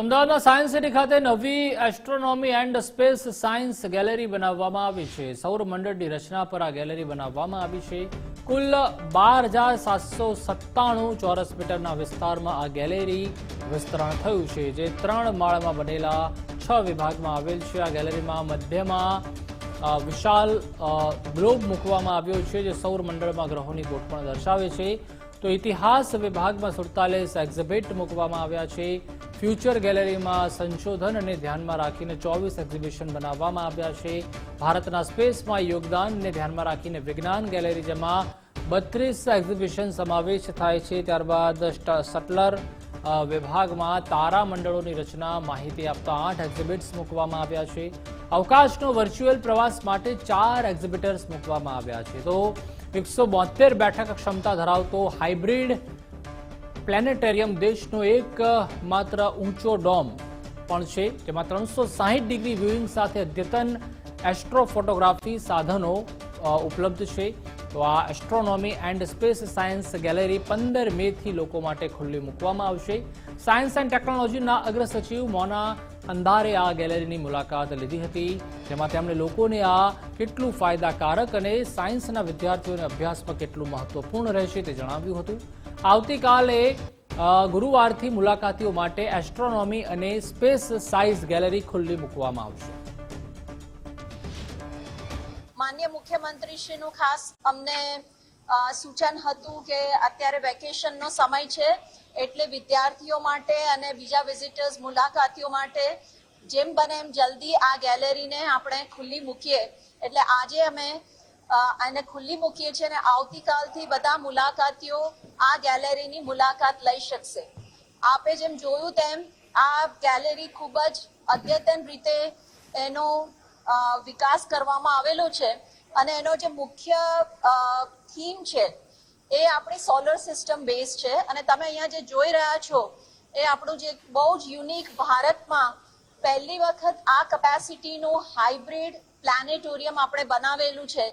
અમદાવાદના science city ખાતે નવી astronomy and space science gallery બનાવવામાં આવી છે. સૌર મંડળની રચના પર આ ગેલેરી બનાવવામાં આવી છે. કુલ બાર હજાર સાતસો સત્તાણું ચોરસ મીટરના વિસ્તારમાં આ ગેલેરી વિસ્તરણ થયું છે. જે ત્રણ માળમાં બનેલા છ વિભાગમાં આવેલ છે. આ ગેલેરીમાં મધ્યમાં વિશાલ ગ્લોબ મૂકવામાં આવ્યો છે, જે સૌર મંડળમાં ગ્રહોની ગોઠવણ દર્શાવે છે. તો ઇતિહાસ વિભાગમાં સુડતાલીસ એક્ઝિબિટ મૂકવામાં આવ્યા છે. ફ્યુચર ગેલેરીમાં સંશોધન અને ધ્યાનમાં રાખીને ચોવીસ એક્ઝિબિશન બનાવવામાં આવ્યા છે. ભારતના સ્પેસમાં યોગદાનને ધ્યાનમાં રાખીને વિજ્ઞાન ગેલેરી જેમાં બત્રીસ એક્ઝિબિશન સમાવેશ થાય છે. ત્યારબાદ સ્ટ- સટલર વિભાગમાં તારા મંડળોની રચના માહિતી આપતા આઠ એક્ઝિબિટ્સ મૂકવામાં આવ્યા છે. અવકાશનો વર્ચ્યુઅલ પ્રવાસ માટે ચાર એક્ઝિબિટર્સ મૂકવામાં આવ્યા છે. તો એકસો બોતેર બેઠક ક્ષમતા ધરાવતો હાઇબ્રિડ પ્લેનેટેરિયમ દેશનો એક માત્ર ઊંચો ડોમ પણ છે, જેમાં ત્રણસો સાહીઠ ડિગ્રી વ્યુઇંગ સાથે અદ્યતન એસ્ટ્રોફોટોગ્રાફી સાધનો ઉપલબ્ધ છે. તો આ astronomy and space science gallery પંદર મેથી લોકો માટે ખુલ્લી મૂકવામાં આવશે. સાયન્સ એન્ડ ટેકનોલોજીના અગ્રસચિવ મોના અંધારે આ ગેલેરીની મુલાકાત લીધી હતી, જેમાં તેમણે લોકોને આ કેટલું ફાયદાકારક અને સાયન્સના વિદ્યાર્થીઓને અભ્યાસમાં કેટલું મહત્વપૂર્ણ રહેશે તે જણાવ્યું હતું. આવતીકાલે ગુરુવારથી મુલાકાતીઓ માટે એસ્ટ્રોનોમી અને સ્પેસ સાઇઝ ગેલેરી ખુલ્લી મૂકવામાં આવશે. માન્ય મુખ્યમંત્રીશ્રીનું ખાસ અમને સૂચન હતું કે અત્યારે વેકેશનનો સમય છે એટલે વિદ્યાર્થીઓ માટે અને બીજા વિઝિટર્સ મુલાકાતીઓ માટે જેમ બને એમ જલ્દી આ ગેલેરીને આપણે ખુલ્લી મૂકીએ. એટલે આજે અમે એને ખુલ્લી મૂકીએ છીએ અને આવતીકાલથી બધા મુલાકાતીઓ આ ગેલેરીની મુલાકાત લઈ શકશે. આપે જેમ જોયું તેમ આ ગેલેરી ખૂબ જ અદ્યતન રીતે એનો વિકાસ કરવામાં આવેલો છે. અને એનો જે મુખ્ય થીમ છે, એ આપણી સોલર સિસ્ટમ બેઝ છે. અને તમે અહીંયા જે જોઈ રહ્યા છો, એ આપણું જે બહુ જ યુનિક ભારતમાં પહેલી વખત આ કેપેસિટીનું હાઇબ્રિડ પ્લાનેટોરિયમ આપણે બનાવેલું છે.